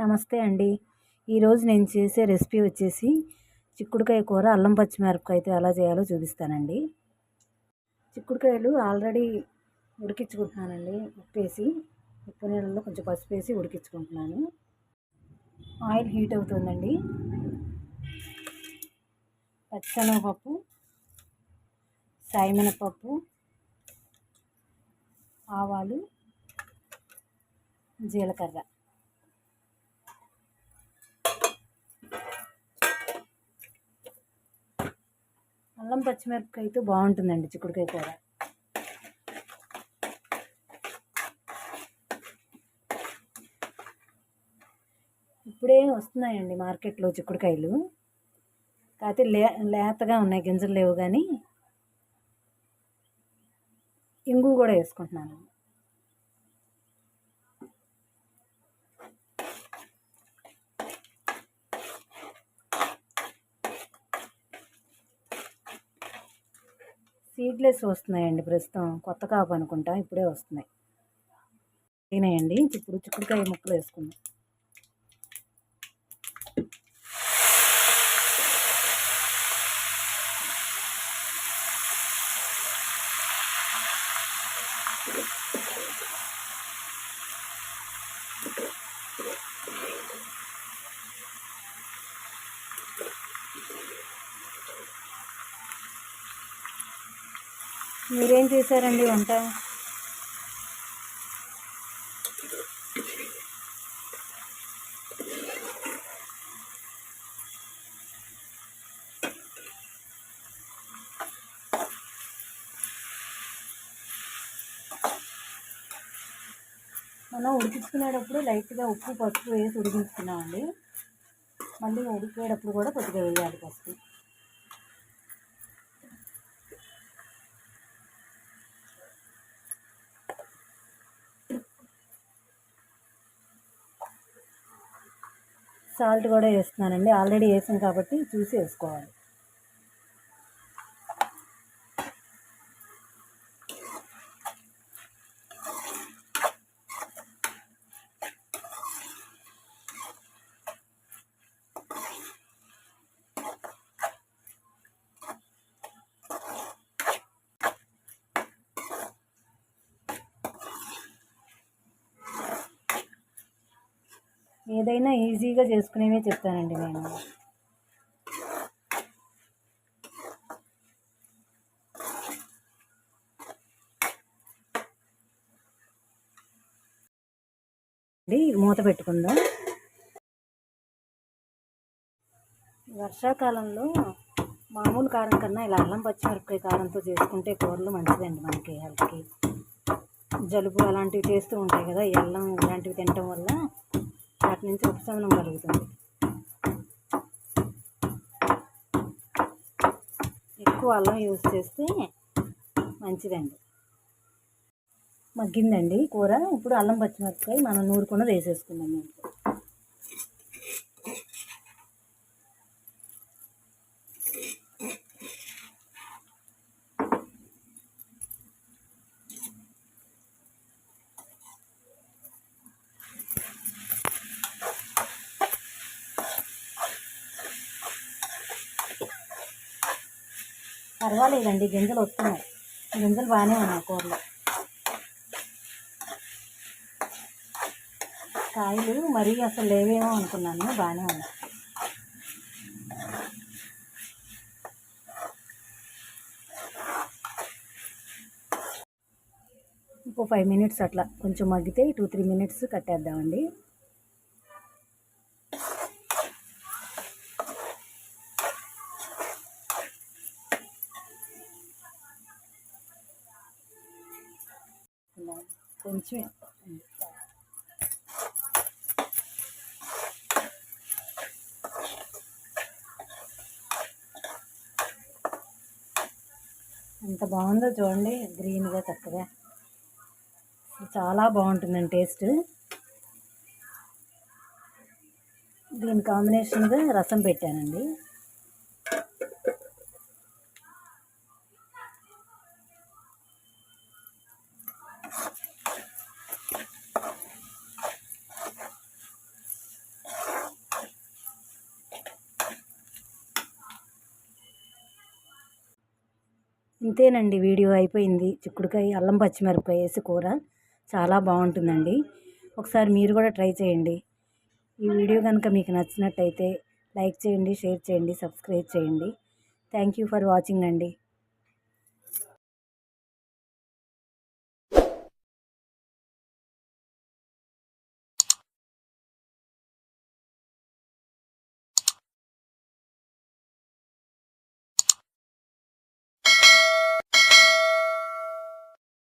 నమస్తే అండి. ఈరోజు నేను చేసే రెసిపీ వచ్చేసి చిక్కుడుకాయ కూర అల్లం పచ్చిమిరపకాయతో ఎలా చేయాలో చూపిస్తానండి. చిక్కుడుకాయలు ఆల్రెడీ ఉడికించుకుంటున్నానండి. ఉప్పు వేసి ఉప్పు నీళ్ళలో కొంచెం పసుపు వేసి ఉడికించుకుంటున్నాను. ఆయిల్ హీట్ అవుతుందండి. పచ్చనగపప్పు సాయిమినపప్పు ఆవాలు జీలకర్ర. అల్లం పచ్చిమిరపకాయతో బాగుంటుందండి చిక్కుడుకాయ కూర. ఇప్పుడే వస్తున్నాయండి మార్కెట్లో చిక్కుడుకాయలు. కాకపోతే లే లేతగా ఉన్నాయి గింజలు లేవు కానీ ఇంగు కూడా వేసుకుంటున్నాను. సీడ్లెస్ వస్తున్నాయండి ప్రస్తుతం. కొత్త కాపు అనుకుంటా ఇప్పుడే వస్తున్నాయి. తినేయండి ఇప్పుడు చిక్కుడుకాయ ముక్కలు వేసుకుందాం. మీరేం చేశారండి వంట? మనం ఉడికించుకునేటప్పుడు లైట్గా ఉప్పు పసుపు వేసి ఉడికించుకున్నామండి. మళ్ళీ ఉడికేటప్పుడు కూడా కొద్దిగా వేయాలి పసుపు సాల్ట్ కూడా వేస్తున్నానండి. ఆల్రెడీ వేసాం కాబట్టి చూసి వేసుకోవాలి. ఏదైనా ఈజీగా చేసుకునేవే చెప్తానండి నేను. మూత పెట్టుకుందాం. వర్షాకాలంలో మామూలు కారం కన్నా ఇలా అల్లం పచ్చిమిరపకాయ కారంతో చేసుకుంటే కూరలు మంచిదండి మనకి హెల్త్కి. జలుబు అలాంటివి చేస్తూ ఉంటాయి కదా ఈ అల్లం ఇలాంటివి తినటం వల్ల వాటి నుంచి ఉపశమనం కలుగుతుంది ఎక్కువ అల్లం యూజ్ చేస్తే మంచిదండి. మగ్గిందండి కూర. ఇప్పుడు అల్లం పచ్చిమిరపకాయ మనం నూరుకున్నది వేసేసుకుందాం. పర్వాలేదండి గింజలు వస్తున్నాయి. గింజలు బాగానే ఉన్నాయి కూరలో. కాయలు మరీ అసలు లేవేమో అనుకున్నాను బాగానే ఉన్నాయి. ఇంకో ఫైవ్ మినిట్స్ అట్లా కొంచెం మగ్గితే టూ త్రీ మినిట్స్ కట్టేద్దామండి. కొంచెం ఎంత బాగుందో చూడండి గ్రీన్గా చక్కగా. చాలా బాగుంటుందండి టేస్ట్. దీని కాంబినేషన్గా రసం పెట్టానండి. ఇంతేనండి వీడియో అయిపోయింది. చిక్కుడుకాయ అల్లం పచ్చిమిరపకాయ వేసి కూర చాలా బాగుంటుందండి. ఒకసారి మీరు కూడా ట్రై చేయండి. ఈ వీడియో కనుక మీకు నచ్చినట్టయితే లైక్ చేయండి షేర్ చేయండి సబ్స్క్రైబ్ చేయండి. థ్యాంక్ యూ ఫర్ వాచింగ్ అండి.